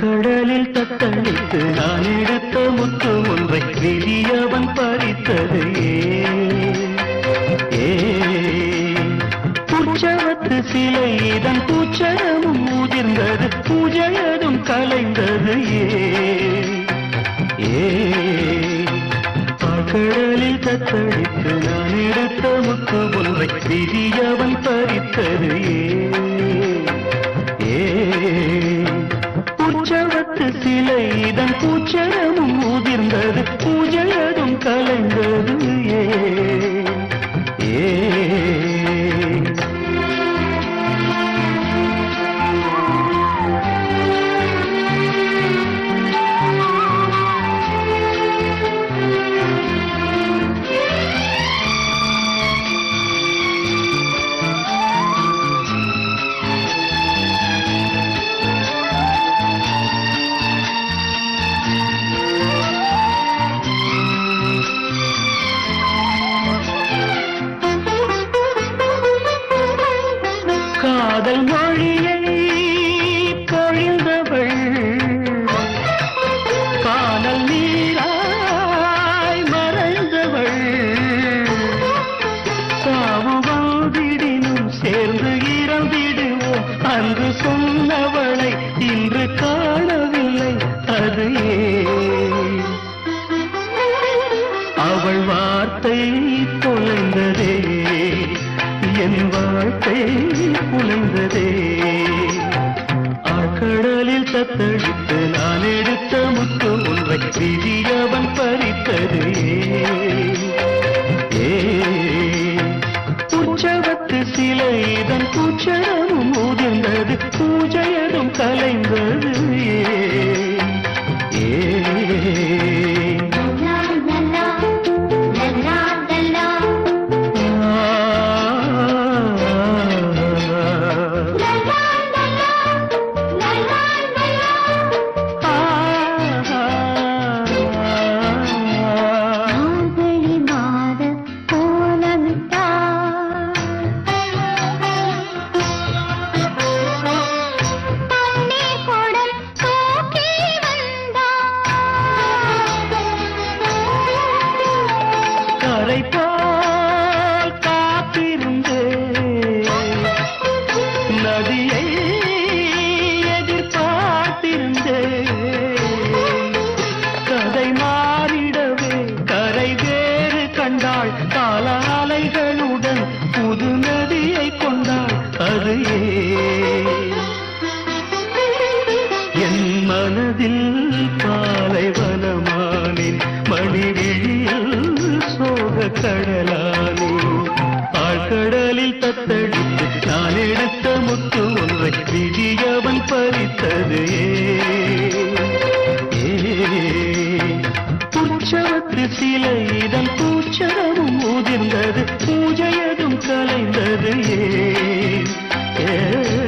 கடலில் தத்தளித்து நான் எடுத்த முத்து ஒன்றை வெளியவன் பறித்தது. ஏ உற்சவத்து சிலை இதன் பூச்சரமும் முதிர்ந்தது பூஜையதும் கலைந்தது. ஏ கடலில் தத்தளித்து நான் எடுத்த முத்து ஒன்றை வெளியவன் பறித்தது. ஏ. உற்சவத்து சிலை இதன் பூச்சரமும் உதிர்ந்தது பூஜையதும் கலைந்தது காதல் மொழியை பொழிந்தவள். காதல் நீராய் மறைந்தவள். சாவுவாதிடினும் சேர்ந்து இறந்திடுவோம். அன்று சொன்னவளை இன்று காணவில்லை அது அவள் வார்த்தை தொலைந்ததே. என் வாழ்க்கை புலந்ததே. ஆழ்கடலில் தத்தளித்து நான் எடுத்த முத்து ஒன்றை விதியவன் பறித்ததே. ஏ உற்சவத்து சிலை இதன் பூச்சரமும் முதிர்ந்தது பூஜையரும் கலைந்தது மலரை போல் காத்திருந்து நதியை எதிர்பார்த்திருந்து கதை மாறிடவே கரை வேறு கண்டாள் கால அலைகளுடன் புது நதியை கொண்டாள் அது என் மனதில் பாலைவா கடலானே ஆழ்கடலில் தத்தடித்து நான் எடுத்த முத்து ஒன்றை விதியவன் பறித்தது. ஏ உற்சவத்து சிலை இதன் பூச்சரமும் முதிர்ந்தது பூஜையதும் கலைந்தது. ஏ